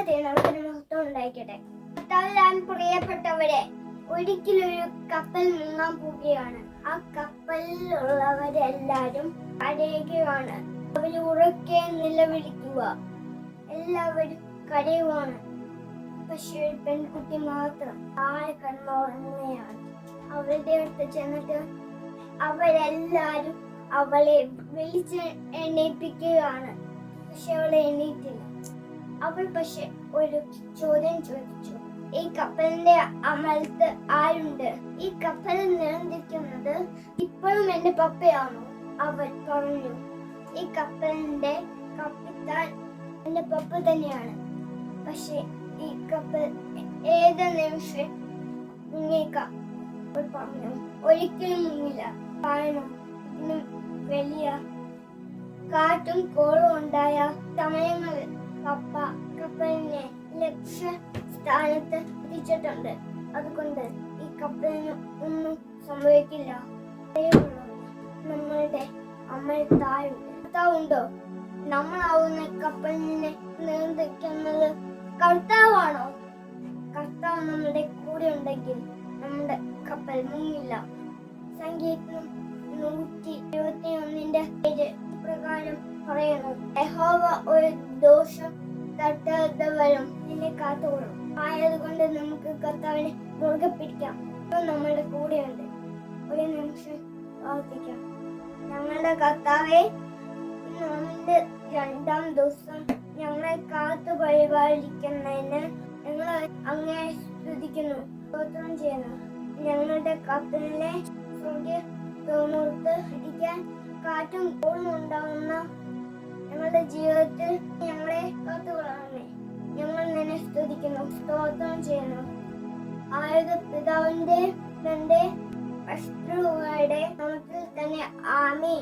പ്രാർത്ഥിക്കട്ടെ കർത്താവിലാൻ പ്രിയപ്പെട്ടവരെ ഒരിക്കലൊരു കപ്പൽ മുങ്ങാൻ പോവുകയാണ്. ആ കപ്പലിലുള്ളവരെല്ലാരും കരയുകയാണ്. അവർ ഉറക്കെ നിലവിളിക്കുക. എല്ലാവരും കരയുവാണ്. പക്ഷെ ഒരു പെൺകുട്ടി മാത്രം താഴെ കണ്ണുറങ്ങുകയാണ് അവരുടെ അടുത്ത് ചെന്നിട്ട് അവരെല്ലാരും അവളെ വിളിച്ച് എണീപ്പിക്കുകയാണ്. പക്ഷെ അവളെ എണീറ്റില്ല. അവൾ പക്ഷെ ഒരു ചോദ്യം ചോദിച്ചു. ഈ കപ്പലിന്റെ അമലത്ത് ആരുണ്ട്? ഈ കപ്പൽ നിയന്ത്രിക്കുന്നത് ഇപ്പോഴും എന്റെ പപ്പയാണോ? അവൻ പറഞ്ഞു. ഈ കപ്പലിന്റെ കപ്പിത്താൻ എന്റെ പപ്പ തന്നെയാണ്. പക്ഷെ ഈ കപ്പൽ ഏത് നിമിഷം മുങ്ങേക്കാം അവൾ പറഞ്ഞു. ഒരിക്കലും മുങ്ങില്ല. കാരണം വലിയ കാറ്റും കോളും ഉണ്ടായ സമയങ്ങളിൽ എത്തിച്ചിട്ടുണ്ട് അതുകൊണ്ട് ഈ കപ്പലിന് ഒന്നും സംഭവിക്കില്ല. നമ്മളുടെ അമ്മ താഴുണ്ടോ ഉണ്ടോ നമ്മളാവുന്ന കപ്പലിനെ നിയന്ത്രിക്കുന്നത് കർത്താവാണോ? കർത്താവ് നമ്മുടെ കൂടെ ഉണ്ടെങ്കിൽ നമ്മുടെ കപ്പൽ മുങ്ങില്ല. സംഗീതം നൂറ്റി ഇരുപത്തി ഒന്നിന്റെ പേര് പ്രകാരം പറയുന്നു. ഒരു ദോഷം തട്ടാത്തവരും നിന്നെ കാത്തുകൊള്ളും. ആയതുകൊണ്ട് നമുക്ക് കർത്താവിനെ മുറുകെ പിടിക്കാം നമ്മളുടെ കൂടെയുണ്ട്. ഒരു നിമിഷം പ്രാർത്ഥിക്കാം. ഞങ്ങളുടെ കർത്താവെ നമ്മുടെ രണ്ടാം ദിവസം ഞങ്ങളെ കാത്തു പരിപാലിക്കുന്നതിന് ഞങ്ങൾ അങ്ങനെ സ്തുതിക്കുന്നു. സ്തോത്രം ചെയ്യുന്നു. ഞങ്ങളുടെ കത്തലിനെ സ്വർഗീയ തോന്നൂർത്ത് കാറ്റും കോളും ഉണ്ടാവുന്ന ഞങ്ങളുടെ ജീവിതത്തിൽ ഞങ്ങളെ കാത്തുകൊള്ളണമേ. ഞങ്ങൾ നിന്നെ സ്തുതിക്കുന്നു. സ്തോത്രം ചെയ്യുന്നു. ആയത് പിതാവിന്റെ തന്റെ അശ്രുകളുടെ നാമത്തിൽ തന്നെ ആമേ